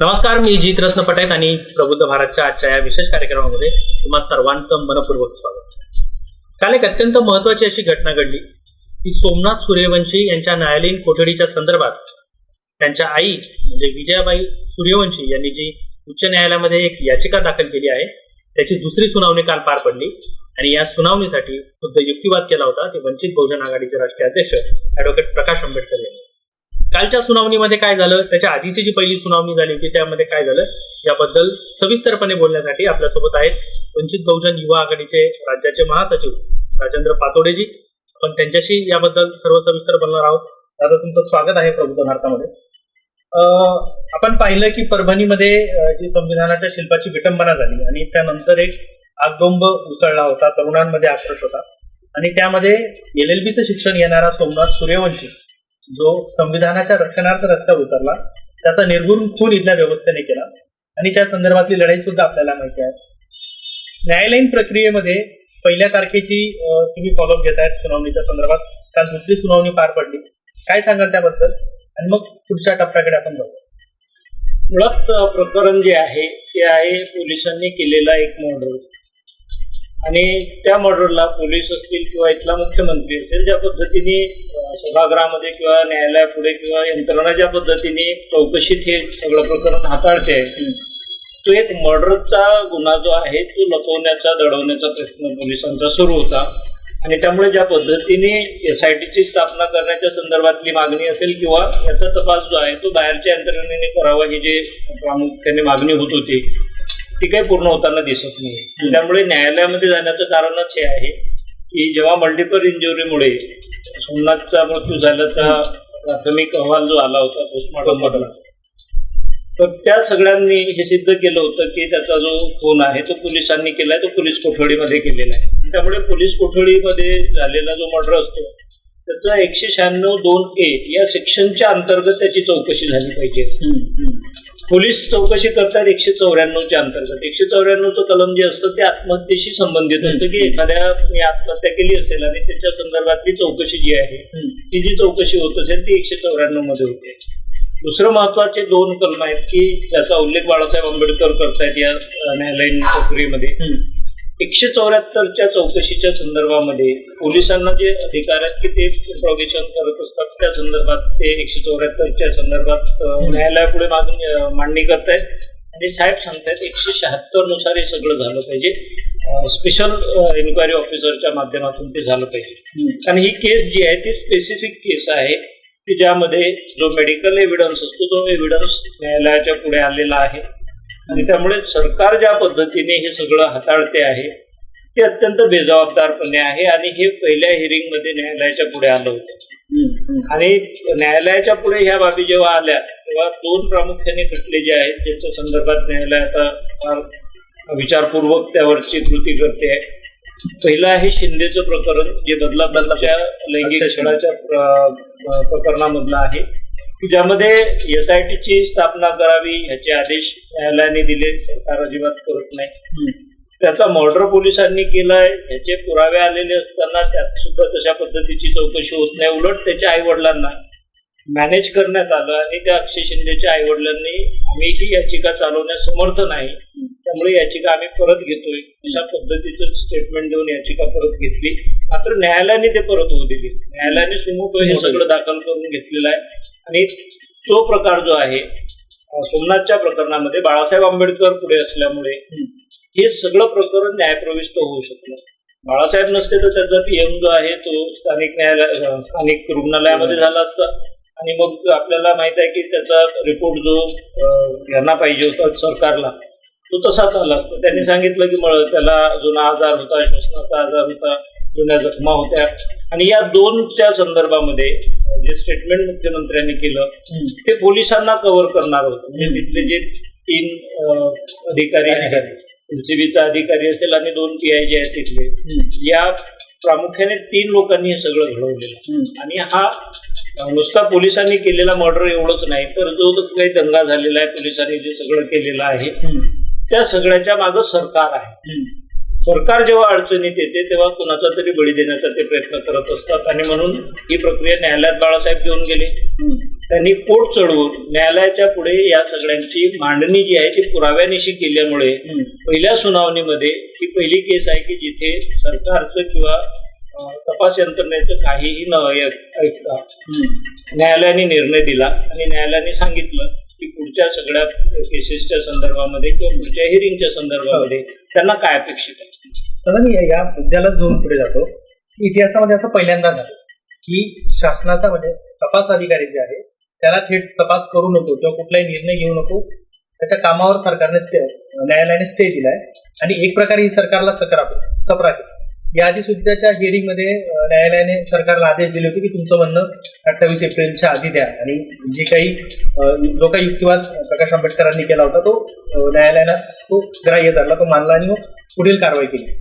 नमस्कार मी जित रत्न पटेल आणि प्रबुद्ध भारतच्या आजच्या या विशेष कार्यक्रमामध्ये तुम्हा सर्वांचं मनपूर्वक स्वागत. काल एक अत्यंत महत्वाची अशी घटना घडली. की सोमनाथ सूर्यवंशी यांच्या न्यायालयीन कोठडीच्या संदर्भात त्यांच्या आई म्हणजे विजयाबाई सूर्यवंशी यांनी जी उच्च न्यायालयामध्ये एक याचिका दाखल केली आहे त्याची दुसरी सुनावणी काल पार पडली आणि या सुनावणीसाठी खुद्द युक्तिवाद केला होता. ते वंचित बहुजन आघाडीचे राष्ट्रीय अध्यक्ष ऍडव्होकेट प्रकाश आंबेडकर यांनी. कालच्या सुनावणीमध्ये काय झालं? त्याच्या आधीची जी पहिली सुनावणी झाली होती त्यामध्ये काय झालं? याबद्दल सविस्तरपणे बोलण्यासाठी आपल्यासोबत आहेत वंचित बहुजन युवा आघाडीचे राज्याचे महासचिव राजेंद्र पातोडेजी. आपण त्यांच्याशी याबद्दल सर्व सविस्तर बोलणार आहोत. दादा तुमचं स्वागत आहे प्रबुद्ध भारतामध्ये अं, आपण पाहिलं की परभणीमध्ये जी संविधानाच्या शिल्पाची विटंबना झाली आणि त्यानंतर एक आगडोंब उसळला होता तरुणांमध्ये आक्रोश होता. आणि त्यामध्ये एल एल बीचं शिक्षण घेणारा सोमनाथ सूर्यवंशी जो संविधानाच्या रक्षणार्थ रस्त्यावर उतरला त्याचा निर्गुण खून इथल्या व्यवस्थेने केला. आणि त्या संदर्भातली लढाई सुद्धा आपल्याला माहिती आहे. न्यायालयीन प्रक्रियेमध्ये पहिल्या तारखेची तुम्ही फॉलोअप घेत आहेत सुनावणीच्या संदर्भात. काल दुसरी सुनावणी पार पडली. काय सांगाल त्याबद्दल? आणि मग पुढच्या टप्प्याकडे आपण जाऊ. मुळात प्रकरण जे आहे ते आहे पोलिसांनी केलेला एक मर्डर आणि त्या मर्डरला पोलीस असतील किंवा इथला मुख्यमंत्री असेल ज्या पद्धतीने सभागृहामध्ये किंवा न्यायालयापुढे किंवा यंत्रणा ज्या पद्धतीने चौकशीत हे सगळं प्रकरण हाताळते तो एक मर्डरचा गुन्हा जो आहे तो लपवण्याचा दडवण्याचा प्रयत्न पोलिसांचा सुरू होता. आणि त्यामुळे ज्या पद्धतीने एस आय टीची स्थापना करण्याच्या संदर्भातली मागणी असेल किंवा याचा तपास जो आहे तो बाहेरच्या यंत्रणेने करावा ही जे प्रामुख्याने मागणी होत होती ती काही पूर्ण होताना दिसत नाही त्यामुळे न्यायालयामध्ये जाण्याचं कारणच हे आहे की जेव्हा मल्टिपल इंजुरीमुळे सोमनाथचा मृत्यू झाल्याचा प्राथमिक अहवाल जो आला होता पोस्टमॉर्टम मधला तर त्या सगळ्यांनी हे सिद्ध केलं होतं की त्याचा जो खून आहे तो पोलिसांनी केलाय तो पोलीस कोठडीमध्ये केलेला आहे. त्यामुळे पोलीस कोठडीमध्ये झालेला जो मर्डर असतो त्याचा एकशे शहाण्णव दोन ए या सेक्शनच्या अंतर्गत त्याची चौकशी झाली पाहिजे. पोलीस चौकशी करतात एकशे चौऱ्याण्णवच्या अंतर्गत. एकशे चौऱ्याण्णवचं कलम जे असतं ते आत्महत्येशी संबंधित असतं की एखाद्या मी आत्महत्या केली असेल आणि त्याच्या संदर्भातली चौकशी जी आहे ती जी चौकशी होत असेल ती एकशे चौऱ्याण्णवमध्ये होते. दुसरं महत्त्वाचे दोन कलम आहेत की ज्याचा उल्लेख बाळासाहेब आंबेडकर करतायत या न्यायालयीन प्रक्रियेमध्ये. एकशे चौऱ्याहत्तरच्या चौकशीच्या संदर्भामध्ये पोलिसांना जे अधिकार आहेत की ते इंट्रॉगेशन करत असतात त्या संदर्भात ते एकशे चौऱ्याहत्तरच्या संदर्भात न्यायालयापुढे मागणी अ, मांडणी करतायत. आणि साहेब सांगतायत एकशे शहात्तरनुसार हे सगळं झालं पाहिजे. स्पेशल इन्क्वायरी ऑफिसरच्या माध्यमातून ते झालं पाहिजे. आणि ही केस जी आहे ती स्पेसिफिक केस आहे की ज्यामध्ये जो मेडिकल एव्हिडन्स असतो तो एव्हिडन्स न्यायालयाच्या पुढे आलेला आहे. आणि त्यामुळे सरकार ज्या पद्धतीने हे सगळं हाताळते आहे ते अत्यंत बेजबाबदारपणे आहे आणि हे पहिल्या हिअरिंगमध्ये न्यायालयाच्या पुढे आलं होतं. आणि न्यायालयाच्या पुढे ह्या बाबी जेव्हा आल्या तेव्हा दोन प्रामुख्याने खटले जे आहेत त्याच्या संदर्भात न्यायालय आता फार विचारपूर्वक त्यावरची कृती करते आहे. पहिलं आहे शिंदेचं प्रकरण जे बदलापूरच्या लैंगिक छळाच्या प्र- प्रकरणामधलं आहे. की ज्यामध्ये एस आय टीची स्थापना करावी ह्याचे आदेश न्यायालयाने दिले सरकार अजिबात करत नाही. त्याचा मर्डर पोलिसांनी केलाय ह्याचे पुरावे आलेले असताना त्यात सुद्धा तशा पद्धतीची चौकशी होत नाही. उलट त्याच्या आई वडिलांना मॅनेज करण्यात आलं आणि त्या अक्षय शिंदेच्या आई वडिलांनी आम्ही ही याचिका चालवण्यास समर्थ नाही. त्यामुळे याचिका आम्ही परत घेतोय. अशा पद्धतीचं स्टेटमेंट देऊन याचिका परत घेतली. मात्र न्यायालयाने ते परत होऊ दिली. न्यायालयाने सुमुख हे सगळं दाखल करून घेतलेलं आहे. आणि तो प्रकार जो आहे सोमनाथच्या प्रकरणामध्ये बाळासाहेब आंबेडकर पुढे असल्यामुळे हे सगळं प्रकरण न्यायप्रविष्ट होऊ शकलं. बाळासाहेब नसते तर त्याचा पीएम जो आहे तो स्थानिक न्यायालय स्थानिक रुग्णालयामध्ये झाला असता. आणि मग आपल्याला माहीत आहे की त्याचा रिपोर्ट जो यांना पाहिजे होता सरकारला तो तसाच आला असता. त्यांनी सांगितलं की मग त्याला जुना आजार होता श्वसनाचा आजार होता जुन्या जखमा होत्या. आणि या दोनच्या संदर्भामध्ये जे स्टेटमेंट मुख्यमंत्र्यांनी केलं ते पोलिसांना कव्हर करणार होतं. म्हणजे तिथले जे तीन अधिकारी आहेत एनसीबीचा अधिकारी असेल आणि दोन पी आय जे आहेत तिथले या प्रामुख्याने तीन लोकांनी हे सगळं घडवलेलं. आणि हा नुसता पोलिसांनी केलेला मर्डर एवढंच नाही तर जो काही दंगा झालेला आहे पोलिसांनी जे सगळं केलेलं आहे त्या सगळ्याच्या मागं सरकार आहे. सरकार जेव्हा अडचणीत येते तेव्हा कुणाचा तरी बळी देण्याचा ते प्रयत्न करत असतात आणि म्हणून ही प्रक्रिया न्यायालयात बाळासाहेब घेऊन गेले त्यांनी कोर्ट चढवून न्यायालयाच्या पुढे या सगळ्यांची मांडणी जी आहे ती पुराव्यानिशी केल्यामुळे. पहिल्या सुनावणीमध्ये ही पहिली केस आहे की जिथे सरकारचं किंवा तपास यंत्रणेचं काहीही न ऐक- ऐकता. न्यायालयाने निर्णय दिला आणि न्यायालयाने सांगितलं की पुढच्या सगळ्या केसेसच्या संदर्भामध्ये किंवा पुढच्या हिअरिंगच्या संदर्भामध्ये त्यांना काय अपेक्षित आहे? दादा मी या मुद्द्यालाच घेऊन पुढे जातो इतिहासामध्ये असं पहिल्यांदा झालं की शासनाचा म्हणजे तपास अधिकारी जे आहे त्याला थेट तपास करू नको किंवा कुठलाही निर्णय घेऊ नको. त्याच्या कामावर सरकारने स्टे न्यायालयाने स्टे दिलाय. आणि एक प्रकारे ही सरकारला चक्रा केली याआधी सुद्धाच्या हिअरिंगमध्ये न्यायालयाने सरकारला आदेश दिले होते की तुमचं म्हणणं अठ्ठावीस एप्रिलच्या आधी द्या. आणि जे काही जो काही युक्तिवाद प्रकाश आंबेडकरांनी केला होता तो न्यायालयाला न्यायालयानं तो ग्राह्य धरला तो मानला आणि मग पुढील कारवाई केली.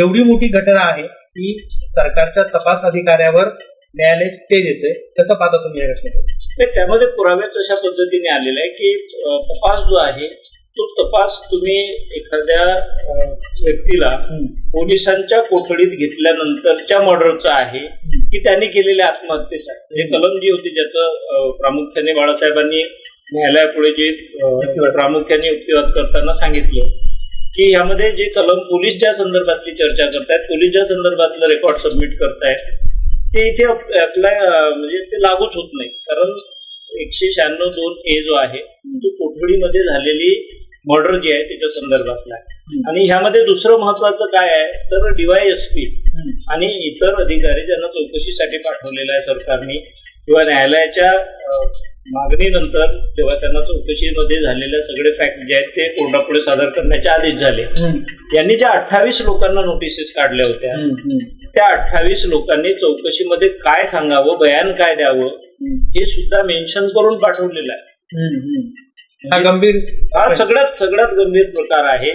एवढी मोठी घटना आहे की सरकारच्या तपास अधिकाऱ्यावर न्यायालय स्टे देते कसं पाहता तुम्ही या घटनेकडे त्यामध्ये पुराव्याच अशा पद्धतीने आलेला आहे की तपास जो आहे तो तपास तुम्ही एखाद्या व्यक्तीला पोलिसांच्या कोठडीत घेतल्यानंतरच्या मर्डरचा आहे की त्यांनी केलेल्या आत्महत्येचा. म्हणजे कलम जी होती ज्याचं प्रामुख्याने बाळासाहेबांनी न्यायालयापुढे जे. प्रामुख्याने युक्तिवाद करताना सांगितलं की यामध्ये जे कलम पोलीस ज्या संदर्भातली चर्चा करतायत पोलीस ज्या संदर्भातलं रेकॉर्ड सबमिट करतायत ते इथे अप्लाय म्हणजे ते लागूच होत नाही कारण एकशे शहाण्णव दोन ए जो आहे तो कोठडीमध्ये झालेली मर्डर जी आहे त्याच्या संदर्भातला आणि ह्यामध्ये दुसरं महत्वाचं काय आहे तर डीवायएसपी आणि इतर अधिकारी ज्यांना चौकशीसाठी पाठवलेलं आहे सरकारने किंवा न्यायालयाच्या मागणीनंतर जेव्हा त्यांना चौकशीमध्ये झालेले सगळे फॅक्ट जे आहेत ते कोर्टापुढे सादर करण्याचे आदेश झाले. यांनी ज्या अठ्ठावीस लोकांना नोटिसेस काढल्या होत्या त्या अठ्ठावीस लोकांनी चौकशीमध्ये काय सांगावं बयान काय द्यावं हे सुद्धा मेन्शन करून पाठवलेलं आहे. हा गंभीर हा सगळ्यात सगळ्यात गंभीर प्रकार आहे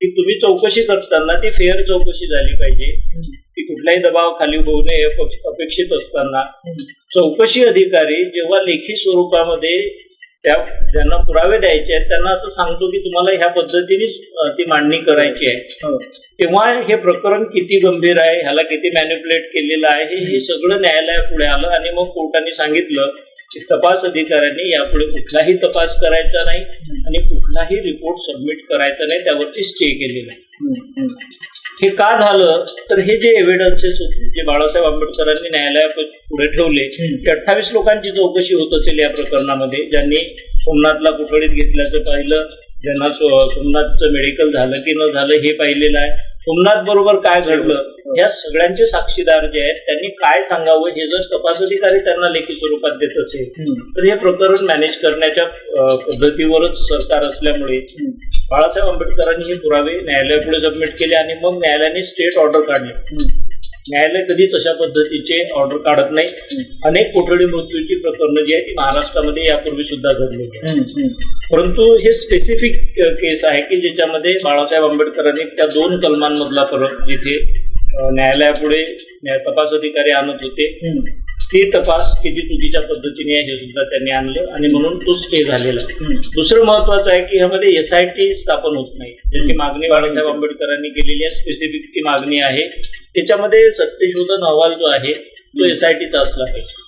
की तुम्ही चौकशी करताना ती फेअर चौकशी झाली पाहिजे. ती कुठल्याही दबावाखाली होऊ नये हे अप- अपेक्षित असताना. चौकशी अधिकारी जेव्हा लेखी स्वरूपामध्ये त्या ज्यांना पुरावे द्यायचे आहेत त्यांना असं सांगतो की तुम्हाला ह्या पद्धतीनेच अं, ती मांडणी करायची आहे. हो. तेव्हा हे प्रकरण किती गंभीर आहे ह्याला किती मॅन्युप्युलेट केलेलं आहे हे- हे सगळं न्यायालयापुढे आलं आणि मग कोर्टाने सांगितलं की तपास अधिकाऱ्यांनी यापुढे कुठलाही तपास करायचा नाही आणि कुठलाही रिपोर्ट सबमिट करायचा नाही त्यावरती स्टे केलेला आहे हे का झालं? तर हे जे एव्हिडन्सेस होते जे बाळासाहेब आंबेडकरांनी न्यायालयापुढे ठेवले ते अठ्ठावीस लोकांची चौकशी होत असेल या प्रकरणामध्ये. ज्यांनी सोमनाथला कोठडीत घेतल्याचं पाहिलं ज्यांना सो- सोमनाथचं मेडिकल झालं की न झालं हे पाहिलेलं आहे. सोमनाथ बरोबर काय घडलं? या सगळ्यांचे साक्षीदार जे आहेत त्यांनी काय सांगावं? हे जर तपास अधिकारी त्यांना लेखी स्वरूपात देत असेल तर हे प्रकरण मॅनेज करण्याच्या पद्धतीवरच सरकार असल्यामुळे बाळासाहेब आंबेडकरांनी हे पुरावे न्यायालयापुढे सबमिट केले आणि मग न्यायालयाने स्टेट ऑर्डर काढले. न्यायालय कधीच अशा पद्धतीचे ऑर्डर काढत नाही. अनेक कोठडी मृत्यूची प्रकरणं जी आहेत ती महाराष्ट्रामध्ये यापूर्वी सुद्धा घडलेली आहेत परंतु हे स्पेसिफिक केस आहे की ज्याच्यामध्ये बाळासाहेब आंबेडकरांनी त्या दोन कलमांमधला फरक जिथे न्यायालयापुढे न्याय- तपास अधिकारी आणत होते. ते तपास किती चुकीच्या पद्धतीने आहे हे सुद्धा त्यांनी आणलं आणि म्हणून तो स्टे झालेला. दुसरं महत्वाचं आहे की ह्यामध्ये एस आय टी स्थापन होत नाही. ज्याची मागणी बाळासाहेब आंबेडकरांनी केलेली आहे स्पेसिफिक ती मागणी आहे. त्याच्यामध्ये सत्यशोधन अहवाल जो आहे तो एस आय टीचा असला पाहिजे.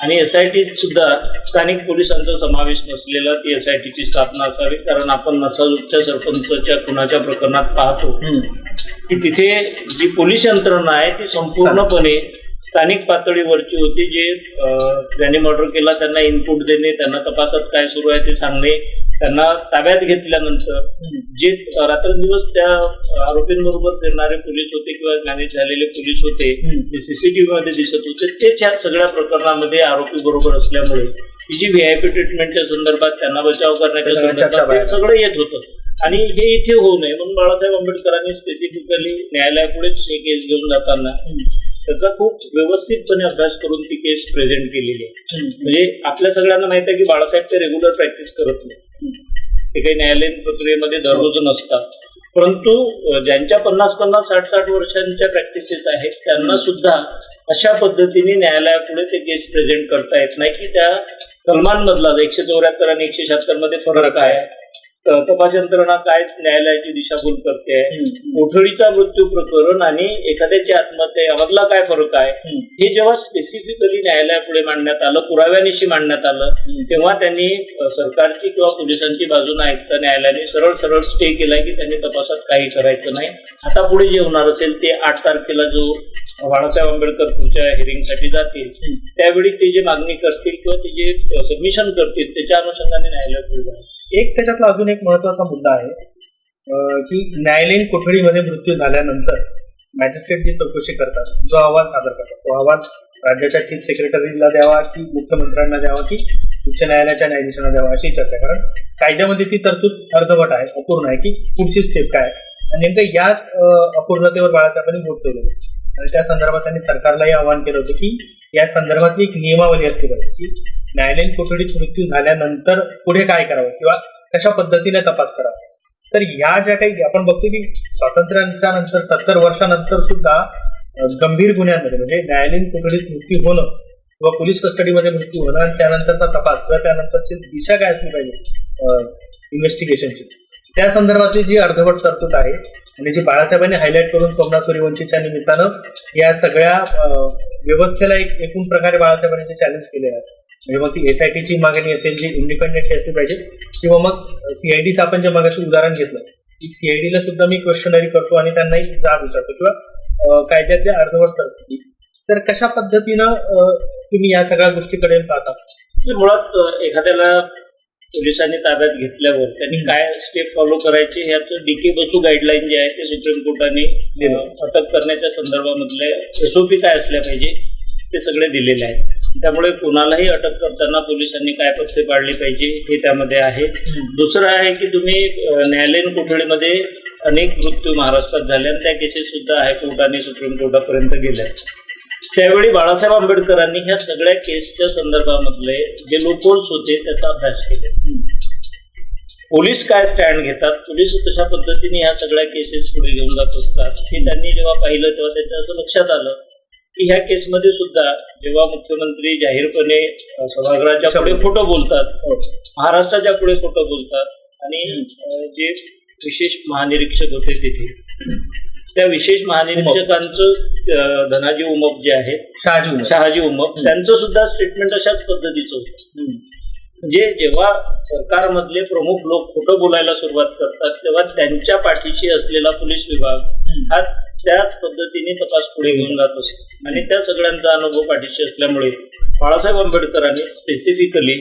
आणि एस आय टी सुद्धा स्थानिक पोलिसांचा समावेश नसलेला ती एस आय टीची स्थापना असावी कारण आपण नसाजूकच्या सरपंचच्या खुनाच्या प्रकरणात पाहतो. की तिथे जी पोलीस यंत्रणा आहे ती संपूर्णपणे स्थानिक पातळीवरची होती जे ज्यांनी मर्डर केला त्यांना इनपुट देणे त्यांना तपासात काय सुरू आहे ते सांगणे त्यांना ताब्यात घेतल्यानंतर जे रात्रंदिवस त्या आरोपींबरोबर फिरणारे पोलीस होते किंवा मॅनेज झालेले पोलीस होते जे सीसीटीव्ही मध्ये दिसत होते तेच ह्या सगळ्या प्रकरणामध्ये आरोपी बरोबर असल्यामुळे ही जी व्हीआयपी ट्रीटमेंटच्या संदर्भात त्यांना बचाव करण्याच्या संदर्भात. ते सगळं येत होतं आणि हे इथे होऊ नये म्हणून बाळासाहेब आंबेडकरांनी स्पेसिफिकली न्यायालयापुढेच हे केस घेऊन जाताना त्याचा खूप व्यवस्थितपणे अभ्यास करून ती केस प्रेझेंट केलेली आहे. म्हणजे आपल्या सगळ्यांना माहीत आहे की बाळासाहेब ते रेग्युलर प्रॅक्टिस करत नाही. ते काही न्यायालयीन प्रक्रियेमध्ये दररोज नसतात. परंतु ज्यांच्या पन्नास पन्नास साठ साठ वर्षांच्या प्रॅक्टिसेस आहेत त्यांना सुद्धा अशा पद्धतीने न्यायालयापुढे ते केस प्रेझेंट करता येत नाही की त्या कलमांमधला एकशे चौऱ्याहत्तर आणि एकशे शहात्तरमध्ये फरक आहे. तपास यंत्रणा काय न्यायालयाची दिशाभूल करते कोठडीचा मृत्यू प्रकरण आणि एखाद्याची आत्महत्या यामधला काय फरक आहे. हे जेव्हा स्पेसिफिकली न्यायालयापुढे मांडण्यात आलं पुराव्यानिशी मांडण्यात आलं तेव्हा त्यांनी सरकारची किंवा पोलिसांची बाजू न ऐकता न्यायालयाने सरळ सरळ स्टे केलाय की त्यांनी तपासात काही करायचं नाही. आता पुढे जे होणार असेल ते आठ तारखेला जो बाळासाहेब आंबेडकर पुढच्या हिअरिंगसाठी जातील त्यावेळी ते जे मागणी करतील किंवा ते जे सबमिशन करतील त्याच्या अनुषंगाने न्यायालय पुढे जाईल एक त्याच्यातला अजून एक महत्त्वाचा मुद्दा आहे की न्यायालयीन कोठडीमध्ये मृत्यू झाल्यानंतर मॅजिस्ट्रेट जी चौकशी करतात जो अहवाल सादर करतात तो अहवाल राज्याच्या चीफ सेक्रेटरीला द्यावा की मुख्यमंत्र्यांना द्यावा की उच्च न्यायालयाच्या न्यायाधीशांना द्यावा अशी चर्चा कारण कायद्यामध्ये ती तरतूद अर्धवट आहे अपूर्ण आहे की पुढची स्टेप काय आहे. आणि नेमकं याच अपूर्णतेवर बाळासाहेबांनी बोट ठेवलं आणि त्या संदर्भात त्यांनी सरकारलाही आवाहन केलं होतं की या संदर्भातली एक नियमावली असली पाहिजे की न्यायालयीन कोठडीत मृत्यू झाल्यानंतर पुढे काय करावं किंवा कशा पद्धतीने तपास करावा. तर ह्या ज्या काही आपण बघतो की स्वातंत्र्याच्या नंतर सत्तर वर्षानंतर सुद्धा गंभीर गुन्ह्यांमध्ये म्हणजे न्यायालयीन कोठडीत मृत्यू होणं किंवा पोलीस कस्टडीमध्ये मृत्यू होणं आणि त्यानंतरचा तपास किंवा त्यानंतरची दिशा काय असली पाहिजे इन्व्हेस्टिगेशनची त्या संदर्भातली जी अर्धवट तरतूद आहे आणि जी बाळासाहेबांनी हायलाईट करून सोमनाथ सूर्यवंशीच्या निमित्तानं या सगळ्या व्यवस्थेला एक एकूण प्रकारे बाळासाहेबांनी चॅलेंज केले आहे म्हणजे मग ती एस आय टीची मागणी असेल जी इंडिपेंडेंट असली पाहिजे किंवा मग सीआयडीचं आपण जे मागाशी उदाहरण घेतलं की सीआयडीला सुद्धा मी क्वेश्चनरी करतो आणि त्यांनाही जाब विचारतो. किंवा कायद्यातले कायद्यातल्या अर्धवट तरतुदी तर कशा पद्धतीनं तुम्ही या सगळ्या गोष्टीकडे पाहता? मुळात एखाद्याला पोलिसांनी ताब्यात घेतल्यावर त्यांनी काय स्टेप फॉलो करायचे ह्याचं डीके बसू गाईडलाईन जे आहे ते सुप्रीम कोर्टाने अ, अटक करण्याच्या संदर्भामधले एसओपी काय असल्या पाहिजे ते सगळे दिलेले आहे त्यामुळे कोणालाही अटक करताना पोलिसांनी काय पथ्य पाळले पाहिजे हे त्यामध्ये आहे. दुसरं आहे की तुम्ही न्यायालयीन कोठडीमध्ये अनेक मृत्यू महाराष्ट्रात झाले आणि त्या केसेस सुद्धा हायकोर्ट आणि सुप्रीम कोर्टापर्यंत गेल्या त्यावेळी बाळासाहेब आंबेडकरांनी ह्या सगळ्या केसच्या संदर्भामधले जे लोपोल्स होते त्याचा अभ्यास केला. पोलीस काय स्टँड घेतात? पोलीस कशा पद्धतीने ह्या सगळ्या केसेस पुढे घेऊन जात असतात? हे त्यांनी जेव्हा पाहिलं तेव्हा त्यांच्या असं लक्षात आलं की ह्या केसमध्ये सुद्धा जेव्हा मुख्यमंत्री जाहीरपणे सभागृहाच्या पुढे खोटं बोलतात महाराष्ट्राच्या पुढे खोटं बोलतात आणि जे विशेष महानिरीक्षक होते तिथे त्या विशेष महानिरीक्षकांचं धनाजी उमप जे आहेत शहाजी शहाजी उमप त्यांचं सुद्धा स्टेटमेंट अशाच पद्धतीचं होतं. म्हणजे जेव्हा सरकारमधले प्रमुख लोक खोटं बोलायला सुरुवात करतात तेव्हा त्यांच्या पाठीशी असलेला पोलीस विभाग हा त्याच पद्धतीने तपास पुढे घेऊन जात असतो. आणि त्या सगळ्यांचा अनुभव पाठीशी असल्यामुळे बाळासाहेब आंबेडकरांनी स्पेसिफिकली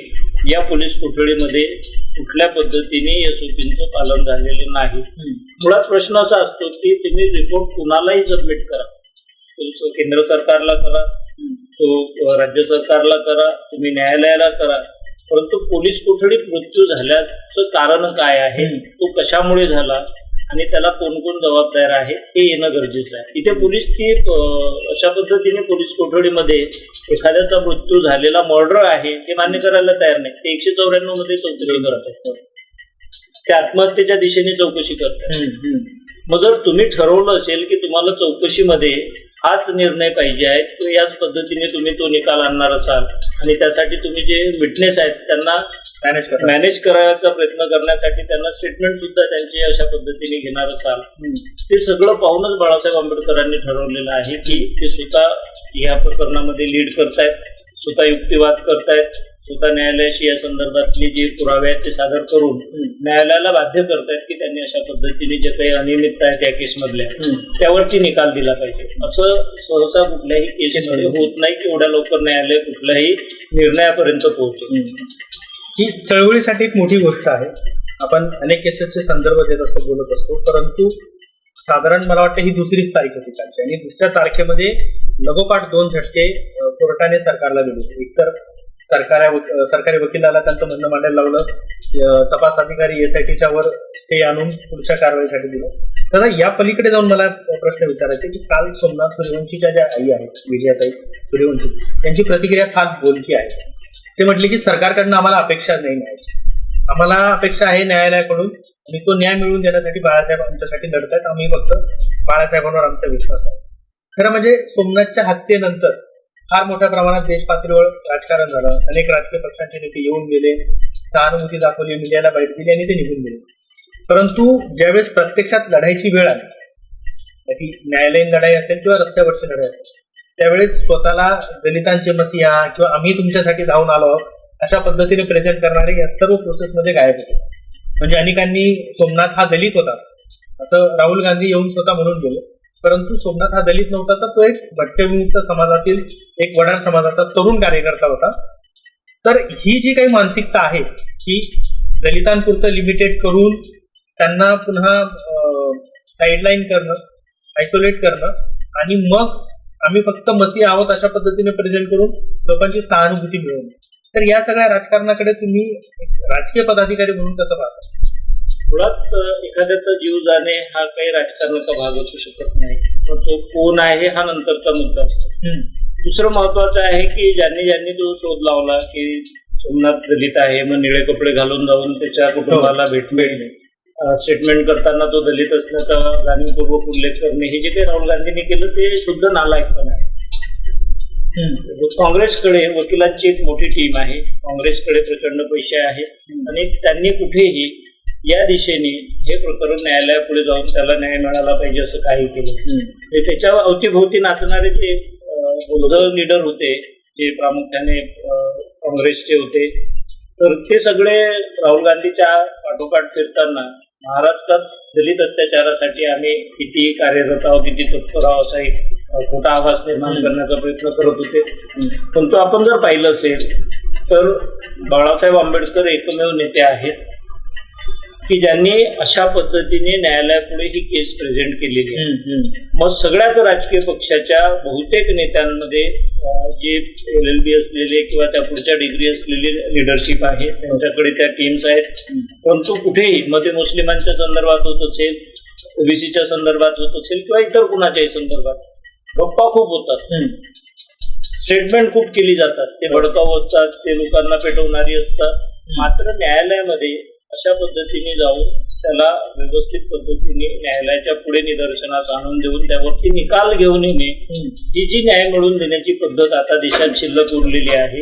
या पोलीस कोठडीमध्ये कुठल्या पद्धतीने एसओपींचं पालन झालेलं नाही. मुळात प्रश्न असा असतो की तुम्ही रिपोर्ट कुणालाही सबमिट करा. तो केंद्र सरकारला करा तो राज्य सरकारला करा तुम्ही न्यायालयाला करा. परंतु पोलीस कोठडीत मृत्यू झाल्याचं कारण काय आहे? तो कशामुळे झाला? आणि त्याला कोण कोण जबाबदार आहे हे येणं गरजेचं आहे. इथे पोलीस ती अशा पद्धतीने पोलीस कोठडीमध्ये एखाद्याचा मृत्यू झालेला मर्डर आहे हे मान्य करायला तयार नाही. ते एकशे चौऱ्याण्णवमध्ये चौकशी करत आहेत. ते आत्महत्येच्या दिशेने चौकशी करतात. मग जर तुम्ही ठरवलं असेल की तुम्हाला चौकशीमध्ये हाच निर्णय पाहिजे आहे किंवा याच पद्धतीने तुम्ही तो निकाल आणणार असाल आणि त्यासाठी तुम्ही जे विटनेस आहेत त्यांना मॅनेज करा मॅनेज करायचा प्रयत्न करण्यासाठी त्यांना स्टेटमेंट सुद्धा त्यांची अशा पद्धतीने घेणार असाल. ते सगळं पाहूनच बाळासाहेब आंबेडकरांनी ठरवलेलं आहे की ते स्वतः या प्रकरणामध्ये लीड करतायत स्वतः युक्तिवाद करतायत. स्वतः न्यायालयाशी या संदर्भातले जे पुरावे आहेत ते सादर करून न्यायालयाला बाध्य करतायत की त्यांनी अशा पद्धतीने जे काही अनियमितता आहेत या केसमधल्या त्यावरती निकाल दिला पाहिजे. असं सहसा कुठल्याही केसमध्ये होत नाही की एवढ्या लवकर न्यायालय कुठल्याही निर्णयापर्यंत पोहोचेल. ही चळवळीसाठी एक मोठी गोष्ट आहे. आपण अनेक केसेसचे संदर्भ देत असतो बोलत असतो परंतु साधारण मला वाटतं ही दुसरीच तारीख होती कालची. आणि दुसऱ्या तारखेमध्ये लगोपाठ दोन झटके कोर्टाने सरकारला दिले होते. एकतर सरकार सरकारी वकिलाला त्यांचं म्हणणं मांडायला लावलं. तपास अधिकारी एस वर स्टे आणून पुढच्या कारवाईसाठी दिलं. तर या पलीकडे जाऊन मला प्रश्न विचारायचे की काल सोमनाथ सूर्यवंशीच्या ज्या आई आहेत विजयाताई सूर्यवंशी त्यांची प्रतिक्रिया फार बोलकी आहे. ते म्हटले की सरकारकडनं आम्हाला अपेक्षा नाही न्यायाची. आम्हाला अपेक्षा आहे न्यायालयाकडून. आणि तो न्याय मिळवून देण्यासाठी बाळासाहेब आमच्यासाठी लढतायत. आम्ही फक्त बाळासाहेबांवर आमचा विश्वास आहे. खरं म्हणजे सोमनाथच्या हत्येनंतर फार मोठ्या प्रमाणात देशपातळीवर राजकारण झालं. अनेक राजकीय पक्षांचे नेते येऊन गेले. सहानुभूती दाखवली मीडियाला बाईट दिली आणि ते निघून गेले. परंतु ज्यावेळेस प्रत्यक्षात लढायची वेळ आली ती न्यायालयीन लढाई असेल किंवा रस्त्यावरची लढाई असेल त्यावेळेस स्वतःला दलितांचे मसीहा किंवा आम्ही तुमच्यासाठी धावून आलो आहोत अशा पद्धतीने प्रेझेंट करणारे या सर्व प्रोसेसमध्ये गायब होते. म्हणजे अनेकांनी सोमनाथ हा दलित होता असं राहुल गांधी येऊन स्वतः म्हणून गेले. परंतु सोमनाथ हा दलित नव्हता तर तो एक भटक्यविमुक्त समाजातील एक वडार समाजाचा तरुण कार्यकर्ता होता. तर ही जी काही मानसिकता आहे की दलितांपुरतं लिमिटेड करून त्यांना पुन्हा साईडलाईन करणं आयसोलेट करणं आणि मग आम्ही फक्त मसी आहोत अशा पद्धतीने प्रेझेंट करून लोकांची सहानुभूती मिळवणे. तर या सगळ्या राजकारणाकडे तुम्ही एक राजकीय पदाधिकारी म्हणून कसं पाहता? मुळात एखाद्याचा जीव जाणे हा काही राजकारणाचा भाग असू शकत नाही. मग तो कोण आहे हा नंतरचा मुद्दा असतो. दुसरं महत्वाचं आहे की ज्यांनी ज्यांनी तो शोध लावला की सोमनाथ दलित आहे मग निळे कपडे घालून जाऊन त्याच्या कुटुंबाला भेट मिळणे. स्टेटमेंट करताना तो दलित असण्याचा जाणीवपूर्वक उल्लेख करणे. हे जे काही राहुल गांधींनी केलं ते शुद्ध नालायकपण आहे. काँग्रेसकडे वकिलांची एक मोठी टीम आहे. काँग्रेसकडे प्रचंड पैसे आहेत आणि त्यांनी कुठेही या दिशेने हे प्रकरण न्यायालयापुढे जाऊन त्याला न्याय मिळाला पाहिजे असं काही केलं. त्याच्या अवतीभोवती नाचणारे जे अं, बौद्ध लीडर होते. जे प्रामुख्याने काँग्रेसचे होते. तर ते सगळे राहुल गांधीच्या पाठोपाठ फिरताना महाराष्ट्रात दलित अत्याचारासाठी आम्ही किती कार्यरत आहोत किती तत्पर आहोत असा एक खोटा आवाज निर्माण करण्याचा प्रयत्न करत होते. परंतु आपण जर पाहिलं असेल तर बाळासाहेब आंबेडकर एकमेव नेते आहेत. की ज्यांनी अशा पद्धतीने न्यायालयापुढे ही केस प्रेझेंट केलेली आहे. मग सगळ्याच राजकीय पक्षाच्या बहुतेक नेत्यांमध्ये जे एल एल बी असलेले किंवा त्या पुढच्या डिग्री असलेली लिडरशिप आहे त्यांच्याकडे त्या टीम्स आहेत. परंतु कुठेही मध्ये मुस्लिमांच्या संदर्भात होत असेल ओबीसीच्या संदर्भात होत असेल किंवा इतर कुणाच्याही संदर्भात गप्पा खूप होतात. स्टेटमेंट खूप केली जातात. ते भडकाऊ असतात ते लोकांना पेटवणारी असतात. मात्र न्यायालयामध्ये अशा पद्धतीने जाऊन त्याला व्यवस्थित पद्धतीने न्यायालयाच्या पुढे निदर्शनास आणून देऊन त्यावरती निकाल घेऊन येणे. ही जी न्याय मिळवून देण्याची पद्धत आता देशात शिल्लक उरलेली आहे.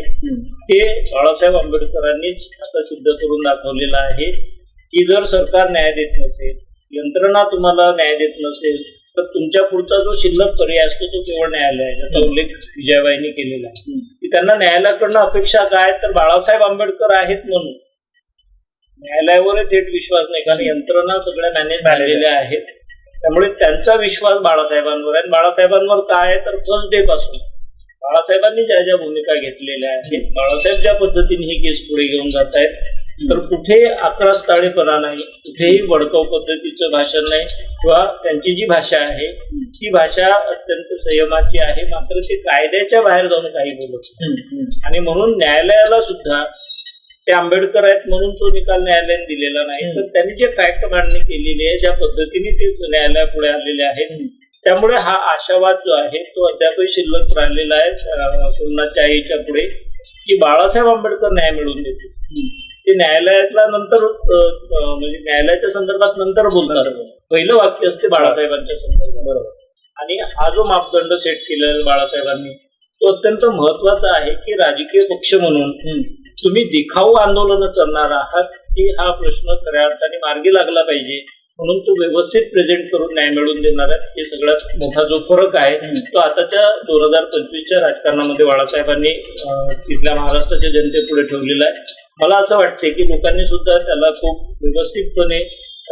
ते बाळासाहेब आंबेडकरांनीच आता सिद्ध करून दाखवलेलं आहे की जर सरकार न्याय देत नसेल यंत्रणा तुम्हाला न्याय देत नसेल तर तुमच्या पुढचा जो शिल्लक पर्याय असतो तो केवळ न्यायालय याचा उल्लेख विजयाबाईंनी केलेला आहे की त्यांना न्यायालयाकडनं अपेक्षा काय तर बाळासाहेब आंबेडकर आहेत म्हणून न्यायालयावर थेट विश्वास नाही कारण यंत्रणा सगळ्या मॅनेज झालेल्या आहेत. त्यामुळे त्यांचा विश्वास बाळासाहेबांवर आहे. बाळासाहेबांवर काय आहे? तर फर्स्ट डे पासून बाळासाहेबांनी ज्या ज्या भूमिका घेतलेल्या आहेत बाळासाहेब ज्या पद्धतीने ही केस पुढे घेऊन जात आहेत तर कुठे अकरास्ताळेपणा नाही कुठेही वडकाव पद्धतीचं भाषण नाही किंवा त्यांची जी भाषा आहे ती भाषा अत्यंत संयमाची आहे. मात्र ते कायद्याच्या बाहेर जाऊन काही बोलत. आणि म्हणून न्यायालयाला सुद्धा ते आंबेडकर आहेत म्हणून तो निकाल न्यायालयाने दिलेला नाही. तर त्यांनी जे फॅक्ट मांडणी केलेली आहे ज्या पद्धतीने ते न्यायालयापुढे आलेले आहेत. त्यामुळे हा आशावाद जो आहे तो अद्यापही शिल्लक राहिलेला आहे. सोमनाथच्या आईच्या पुढे की बाळासाहेब आंबेडकर न्याय मिळवून देतील. ते न्यायालयातला नंतर म्हणजे न्यायालयाच्या संदर्भात नंतर बोलतात. पहिलं वाक्य असते बाळासाहेबांच्या संदर्भात. बरोबर. आणि हा जो मापदंड सेट केलेला बाळासाहेबांनी तो अत्यंत महत्त्वाचा आहे की राजकीय पक्ष म्हणून. तुम्ही दिखाऊ आंदोलन करणार आहात की हा प्रश्न खऱ्या अर्थाने मार्गी लागला पाहिजे. म्हणून तो व्यवस्थित प्रेझेंट करून न्याय मिळवून देणार आहे. हे सगळ्यात मोठा जो फरक आहे. तो आताच्या दोन हजार पंचवीसच्या राजकारणामध्ये बाळासाहेबांनी अं, इथल्या महाराष्ट्राच्या जनतेपुढे ठेवलेला आहे. मला असं वाटते की लोकांनी सुद्धा त्याला खूप व्यवस्थितपणे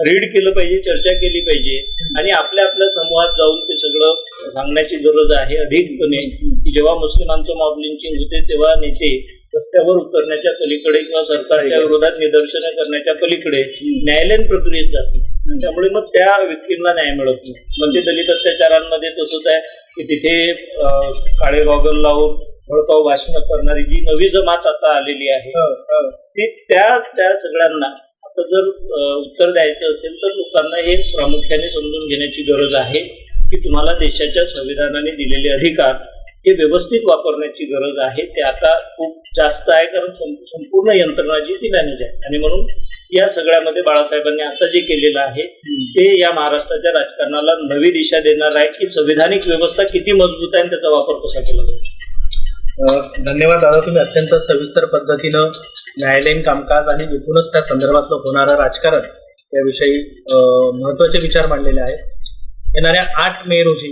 रीड केलं पाहिजे चर्चा केली पाहिजे. आणि आपल्या आपल्या समूहात जाऊन ते सगळं सांगण्याची गरज आहे अधिकपणे. की जेव्हा मुस्लिमांचं मॉब लिंचिंग होते तेव्हा नेते रस्त्यावर उतरण्याच्या पलीकडे किंवा सरकारच्या विरोधात निदर्शनं करण्याच्या पलीकडे न्यायालयीन प्रक्रियेत जातील त्यामुळे मग त्या व्यक्तींना न्याय मिळत नाही. मग ते दलित अत्याचारांमध्ये तसंच आहे की तिथे काळे गॉगल लावून भडकाऊ भाषण करणारी जी नवी जमात आता आलेली आहे हो, हो. ती त्या त्या सगळ्यांना आता जर उत्तर द्यायचं असेल तर लोकांना हे प्रामुख्याने समजून घेण्याची गरज आहे की तुम्हाला देशाच्या संविधानाने दिलेले अधिकार हे व्यवस्थित वापरण्याची गरज आहे. ते आता खूप जास्त आहे कारण संपूर्ण यंत्रणा जी ती मॅनेज आहे. आणि म्हणून या सगळ्यामध्ये बाळासाहेबांनी आता जे केलेलं आहे ते या महाराष्ट्राच्या राजकारणाला नवी दिशा देणार आहे की संविधानिक व्यवस्था किती मजबूत आहे आणि त्याचा वापर कसा केला जाऊ शकतो? धन्यवाद दादा तुम्ही अत्यंत सविस्तर पद्धतीनं न्यायालयीन कामकाज आणि एकूणच त्या संदर्भातलं होणारं राजकारण याविषयी अ, महत्त्वाचे विचार मांडलेले आहेत. येणाऱ्या आठ मे रोजी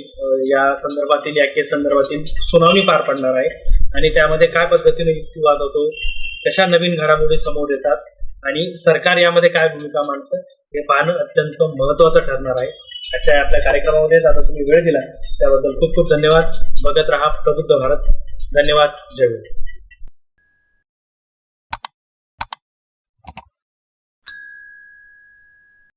या संदर्भातील या केस संदर्भातील सुनावणी पार पडणार आहे. आणि त्यामध्ये काय पद्धतीने युक्तिवाद होतो कशा नवीन घडामोडी समोर येतात आणि सरकार यामध्ये काय भूमिका मांडतं हे पाहणं अत्यंत महत्वाचं ठरणार आहे. आजच्या आपल्या कार्यक्रमामध्ये आता तुम्ही वेळ दिला त्याबद्दल खूप खूप धन्यवाद. बघत राहा प्रबुद्ध भारत. धन्यवाद. जय